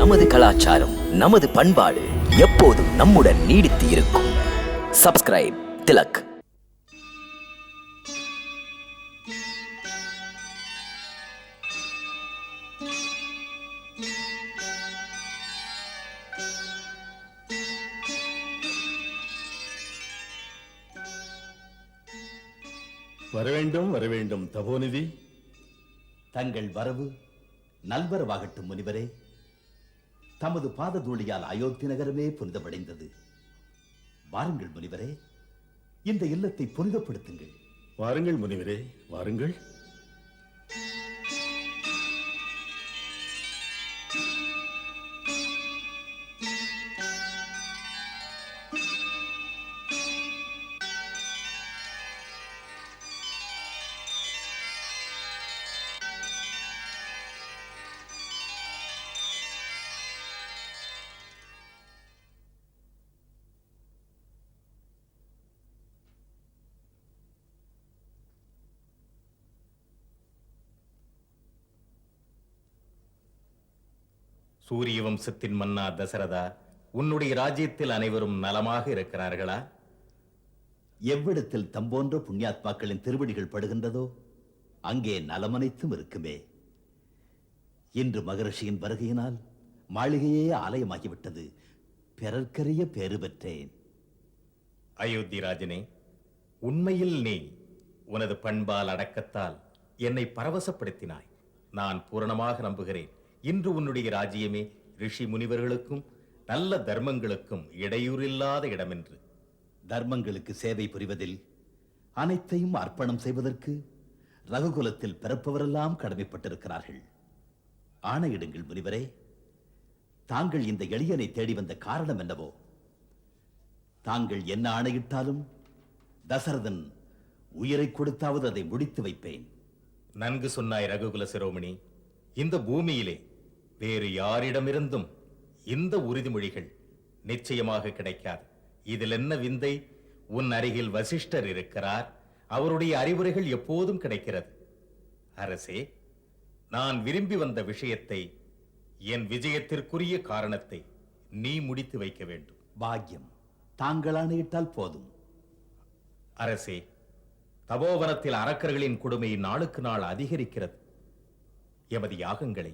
நமது கலாச்சாரம் நமது பண்பாடு எப்போதும் நம்முடன் நீடித்து இருக்கும். சப்ஸ்கிரைப் திலக். வரவேண்டும் வரவேண்டும் தபோநிதி தங்கள் வரவு நல்வரவாகட்டும் முனிவரே. தமது பாததூளியால் அயோத்தி நகரமே புனிதமடைந்தது. வாருங்கள் முனிவரே இந்த இல்லத்தை புனிதப்படுத்துங்கள். வாருங்கள் முனிவரே வாருங்கள். சூரிய வம்சத்தின் மன்னா தசரதா உன்னுடைய ராஜ்யத்தில் அனைவரும் நலமாக இருக்கிறார்களா? எவ்விடத்தில் தம்போன்ற புண்ணியாத்மாக்களின் திருவடிகள் படுகின்றதோ அங்கே நலமனைத்தும் இருக்குமே. இன்று மகரிஷியின் வருகையினால் மாளிகையே ஆலயமாகிவிட்டது. பிறர்க்கரிய பேறு பெற்றேன். அயோத்தி ராஜனே உண்மையில் நீ உனது பண்பால் அடக்கத்தால் என்னை பரவசப்படுத்தினாய். நான் பூரணமாக நம்புகிறேன். இன்று உன்னுடைய ராஜ்யமே ரிஷி முனிவர்களுக்கும் நல்ல தர்மங்களுக்கும் இடையூறில்லாத இடமென்று. தர்மங்களுக்கு சேவை புரிவதில் அனைத்தையும் அர்ப்பணம் செய்வதற்கு ரகுகுலத்தில் பிறப்பவரெல்லாம் கடமைப்பட்டிருக்கிறார்கள். ஆணையிடுங்கள் முனிவரே தாங்கள் இந்த எளியனை தேடி வந்த காரணம் என்னவோ? தாங்கள் என்ன ஆணையிட்டாலும் தசரதன் உயிரை கொடுத்தாவது அதை முடித்து வைப்பேன். நன்கு சொன்னாய் ரகுகுல சிரோமணி இந்த பூமியிலே வேறு யாரிடமிருந்தும் இந்த உறுதிமொழிகள் நிச்சயமாக கிடைக்காது. இதில் என்ன விந்தை? உன் அருகில் வசிஷ்டர் இருக்கிறார். அவருடைய அறிவுரைகள் எப்போதும் கிடைக்கிறது. அரசே நான் விரும்பி வந்த விஷயத்தை என் விஜயத்திற்குரிய காரணத்தை நீ முடித்து வைக்க வேண்டும். பாக்கியம் தாங்கள் ஆணையிட்டால் போதும். அரசே தபோவனத்தில் அரக்கர்களின் கொடுமை நாளுக்கு நாள் அதிகரிக்கிறது. எமது யாகங்களை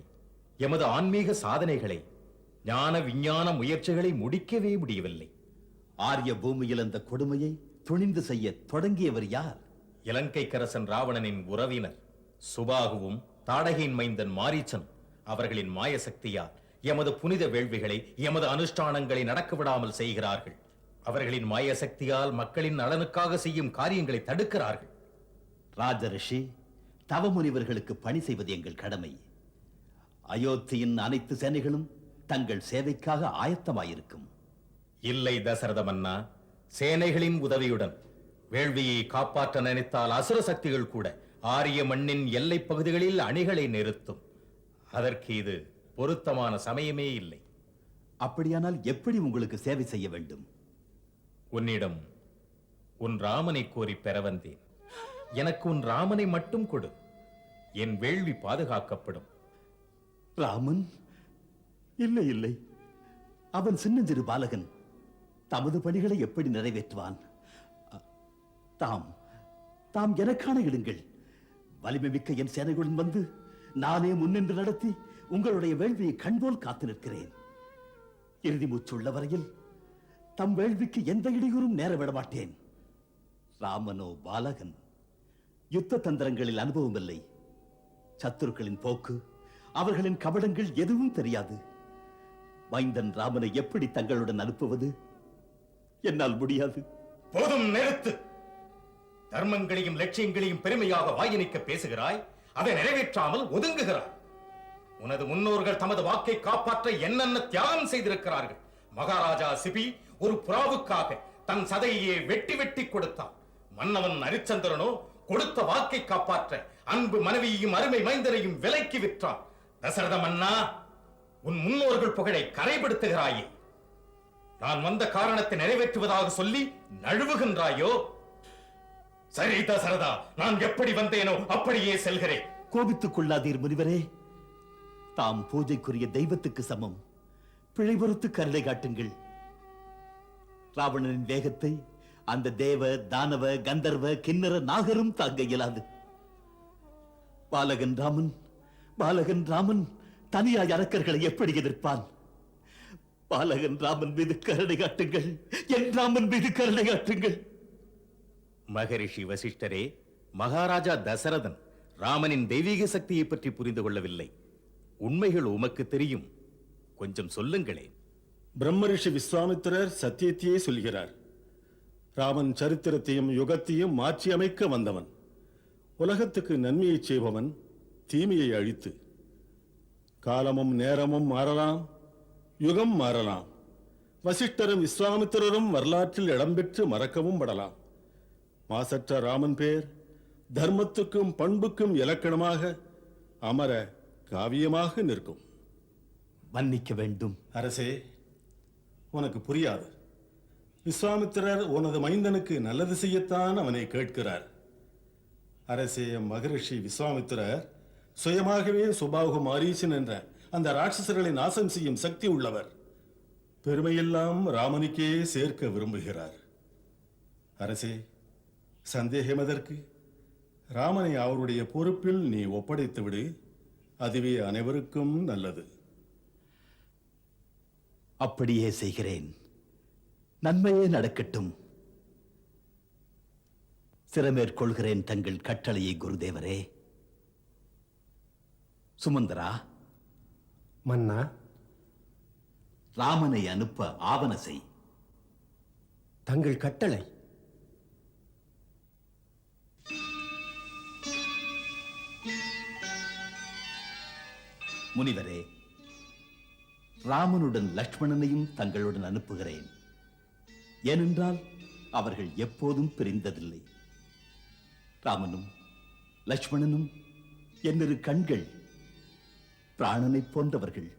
எமது ஆன்மீக சாதனைகளை ஞான விஞ்ஞான முயற்சிகளை முடிக்கவே முடியவில்லை. ஆரிய பூமியில் அந்த கொடுமையை துணிந்து செய்ய தொடங்கியவர் யார்? இலங்கைக்கரசன் ராவணனின் உறவினர் சுபாகுவும் தாடகையின் மைந்தன் மாரீச்சன் அவர்களின் மாய சக்தியால் எமது புனித வேள்விகளை எமது அனுஷ்டானங்களை நடக்க விடாமல் செய்கிறார்கள். அவர்களின் மாய சக்தியால் மக்களின் நலனுக்காக செய்யும் காரியங்களை தடுக்கிறார்கள். ராஜரிஷி தவமுனிவர்களுக்கு பணி செய்வது எங்கள் கடமை. அயோத்தியின் அனைத்து சேனைகளும் தங்கள் சேவைக்காக ஆயத்தமாயிருக்கும். இல்லை தசரத மன்னா சேனைகளின் உதவியுடன் வேள்வியை காப்பாற்ற நினைத்தால் அசுர சக்திகள் கூட ஆரிய மண்ணின் எல்லைப் பகுதிகளில் அணிகளை நிறுத்தும். அதற்கு இது பொருத்தமான சமயமே இல்லை. அப்படியானால் எப்படி உங்களுக்கு சேவை செய்ய வேண்டும்? உன்னிடம் உன் ராமனை கோரி பெற வந்தேன். எனக்கு உன் ராமனை மட்டும் கொடு. என் வேள்வி பாதுகாக்கப்படும். ராமன்? இல்லை இல்லை. அவன் சின்னஞ்சிறு பாலகன். தமது பணிகளை எப்படி நிறைவேற்றுவான்? தாம் தாம் எனக்கான இடுங்கள். வலிமை மிக்க என் சேனைகளுடன் வந்து நானே முன்னின்று நடத்தி உங்களுடைய வேள்வியை கண்போல் காத்து நிற்கிறேன். இறுதி மூச்சுள்ள வரையில் தம் வேள்விக்கு எந்த இடையூறும் நேர விட மாட்டேன் ராமனோ பாலகன் யுத்த தந்திரங்களில் அனுபவம் இல்லை சத்துருக்களின் போக்கு அவர்களின் கபடங்கள் எதுவும் தெரியாது. வைந்தன் ராமனை எப்படி தங்களுடன் அனுப்புவது? என்னால் முடியாது. போதும் நிறுத்து. தர்மங்களையும் லட்சியங்களையும் பெருமையாக வாயினிக்க பேசுகிறாய் அதை நிறைவேற்றாமல் ஒதுங்குகிறாய். உனது முன்னோர்கள் தமது வாக்கை காப்பாற்ற என்னென்ன தியாகம் செய்திருக்கிறார்கள்? மகாராஜா சிபி ஒரு புறாவுக்காக தன் சதையே வெட்டி வெட்டி கொடுத்தான். மன்னவன் ஹரிச்சந்திரனோ கொடுத்த வாக்கை காப்பாற்ற அன்பு மனைவியையும் அருமை மைந்தரையும் விலைக்கு விற்றான் தசரத மன்னா உன் முன்னோர்கள் புகழை கரைபடுத்துகிறாயே நான் வந்த காரணத்தை நிறைவேற்றுவதாக சொல்லி நழுவுகின்றாயோ? சரி தசரதா நான் எப்படி வந்தேனோ அப்படியே செல்கிறேன். கோபித்துக் கொள்ளாதீர் முனிவரே. தாம் பூஜைக்குரிய தெய்வத்துக்கு சமம். பிழை பொறுத்து கருணை காட்டுங்கள். ராவணனின் வேகத்தை அந்த தேவ தானவ கந்தர்வ கிண்ணற நாகரும் தாங்க இயலாது. பாலகன் ராமன் பாலகன் ராமன் தனியாய் அரக்கர்களை எப்படி எதிர்ப்பான்? பாலகன் ராமன் மீது கருணை காட்டுங்கள். என் ராமன் மீது கருணை காட்டுங்கள். மகரிஷி வசிஷ்டரே மகாராஜா தசரதன் ராமனின் தெய்வீக சக்தியை பற்றி புரிந்து கொள்ளவில்லை. உண்மைகள் உமக்கு தெரியும். கொஞ்சம் சொல்லுங்களேன். பிரம்மரிஷி விஸ்வாமித்திரர் சத்தியத்தையே சொல்கிறார். ராமன் சரித்திரத்தையும் யுகத்தையும் மாற்றி அமைக்க வந்தவன். உலகத்துக்கு நன்மையை செய்பவன் தீமையை அழித்து காலமும் நேரமும் மாறலாம் யுகம் மாறலாம். வசிஷ்டரும் விஸ்வாமித்திரரும் வரலாற்றில் இடம்பெற்று மறக்கவும் படலாம். மாசற்ற ராமன் பேர் தர்மத்துக்கும் பண்புக்கும் இலக்கணமாக அமர காவியமாக நிற்கும். மன்னிக்க வேண்டும். அரசே உனக்கு புரியாது. விஸ்வாமித்திரர் உனது மைந்தனுக்கு நல்லது செய்யத்தான் அவனை கேட்கிறார். அரசே மகரிஷி விஸ்வாமித்திரர் சுயமாகவே சுபாகு மாரீசன் என்ற அந்த ராட்சசர்களை நாசம் செய்யும் சக்தி உள்ளவர். பெருமையெல்லாம் ராமனுக்கே சேர்க்க விரும்புகிறார். அரசே சந்தேகம் எதற்கு? ராமனை அவருடைய பொறுப்பில் நீ ஒப்படைத்து விடு. அதுவே அனைவருக்கும் நல்லது. அப்படியே செய்கிறேன். நன்மையே நடக்கட்டும். சிறமேற்கொள்கிறேன் தங்கள் கட்டளையை குருதேவரே. சுமந்தரா? மன்னா? ராமனை அனுப்ப ஆவண செய். தங்கள் கட்டளை. முனிவரே ராமனுடன் லக்ஷ்மணனையும் தங்களுடன் அனுப்புகிறேன். ஏனென்றால் அவர்கள் எப்போதும் பிரிந்ததில்லை. ராமனும் லக்ஷ்மணனும் என்னிரு கண்கள் பிராணனைப் போன்றவர்கள்.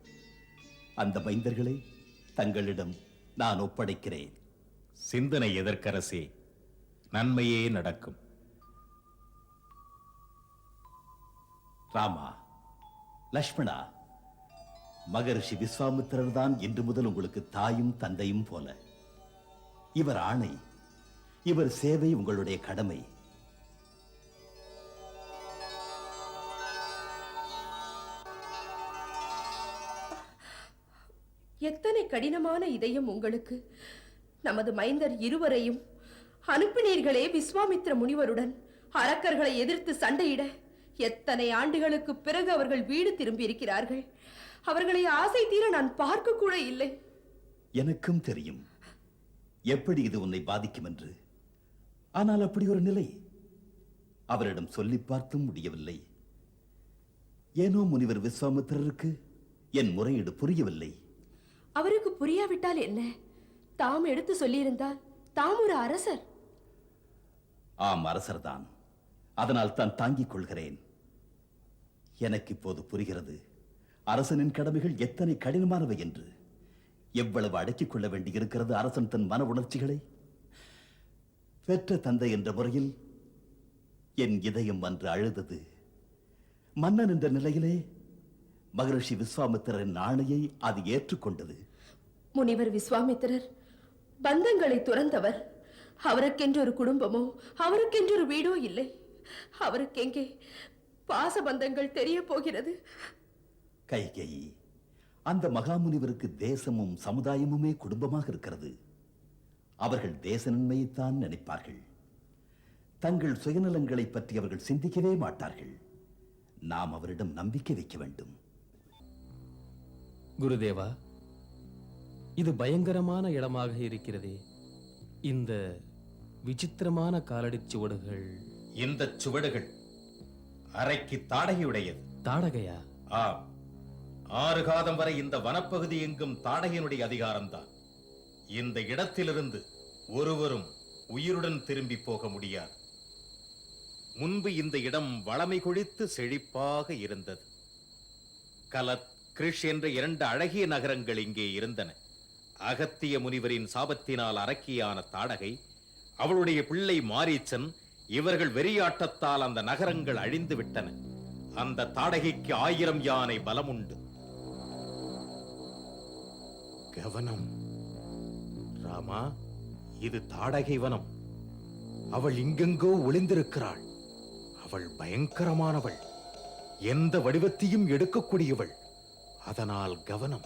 அந்த மைந்தர்களை தங்களிடம் நான் ஒப்படைக்கிறேன். சிந்தனை எதற்கரசே நன்மையே நடக்கும். ராமா லக்ஷ்மணா மகரிஷி விஸ்வாமித்திரர் தான் இன்று முதல் உங்களுக்கு தாயும் தந்தையும் போல. இவர் ஆணை இவர் சேவை உங்களுடைய கடமை. இத்தனை கடினமான இதயம் உங்களுக்கு? நமது மைந்தர் இருவரையும் அனுப்பினீர்களே விஸ்வாமித்ர முனிவருடன். அரக்கர்களை எதிர்த்து சண்டையிட எத்தனை ஆண்டுகளுக்கு பிறகு அவர்கள் வீடு திரும்பி இருக்கிறார்கள் அவர்களை ஆசை தீர நான் பார்க்க கூட இல்லை. எனக்கும் தெரியும். எப்படி இது உன்னை பாதிக்கும் என்று. ஆனால் அப்படி ஒரு நிலை. அவரிடம் சொல்லி பார்த்தும் முடியவில்லை. ஏனோ முனிவர் விஸ்வாமித்திரருக்கு என் முறையீடு புரியவில்லை. அவருக்கு புரியாவிட்டால் என்ன? தாம் எடுத்து சொல்லியிருந்தால் தாம் ஒரு அரசர். ஆம் அரசர்தான். அதனால் தான் தாங்கிக் கொள்கிறேன். எனக்கு இப்போது புரிகிறது. அரசனின் கடமைகள் எத்தனை கடினமானவை என்று. எவ்வளவு அடக்கிக் கொள்ள வேண்டியிருக்கிறது அரசன் தன் மன உணர்ச்சிகளை? பெற்ற தந்தை என்ற முறையில் என் இதயம் அன்று அழுதது. மன்னன் என்ற நிலையிலே மகரிஷி விஸ்வாமித்திரன் ஆணையை அது ஏற்றுக்கொண்டது. முனிவர் விஸ்வாமித்திரர் பந்தங்களை துறந்தவர். அவருக்கென்று ஒரு குடும்பமோ அவருக்கென்று ஒரு வீடோ இல்லை. அவருக்கெங்கே பாசபந்தங்கள் தெரிய போகிறது? கைகேயி அந்த மகாமுனிவருக்கு தேசமும் சமுதாயமுமே குடும்பமாக இருக்கிறது. அவர்கள் தேச நன்மையைத்தான் நினைப்பார்கள். தங்கள் சுயநலங்களை பற்றி அவர்கள் சிந்திக்கவே மாட்டார்கள். நாம் அவரிடம் நம்பிக்கை வைக்க வேண்டும். குருதேவா இது பயங்கரமான இடமாக இருக்கிறதே. இந்த விசித்திரமான காலடிச் சுவடுகள். இந்த சுவடுகள் அறைக்கு தாடகையுடையது. தாடகையா? ஆம். ஆறு காதம் வரை இந்த வனப்பகுதி எங்கும் தாடகையினுடைய அதிகாரம்தான். இந்த இடத்திலிருந்து ஒருவரும் உயிருடன் திரும்பி போக முடியாது. முன்பு இந்த இடம் வளமை கொழித்து செழிப்பாக இருந்தது. கலத் கிருஷ் என்ற இரண்டு அழகிய நகரங்கள் இங்கே இருந்தன. அகத்திய முனிவரின் சாபத்தினால் அரக்கியான தாடகை அவளுடைய பிள்ளை மாரீச்சன் இவர்கள் வெறியாட்டத்தால் அந்த நகரங்கள் அழிந்து விட்டன. அந்த தாடகைக்கு ஆயிரம் யானை பலம் உண்டு கவனம். ராமா இது தாடகை வனம். அவள் இங்கெங்கோ ஒளிந்திருக்கிறாள். அவள் பயங்கரமானவள். எந்த வடிவத்தையும் எடுக்கக்கூடியவள். அதனால் கவனம்.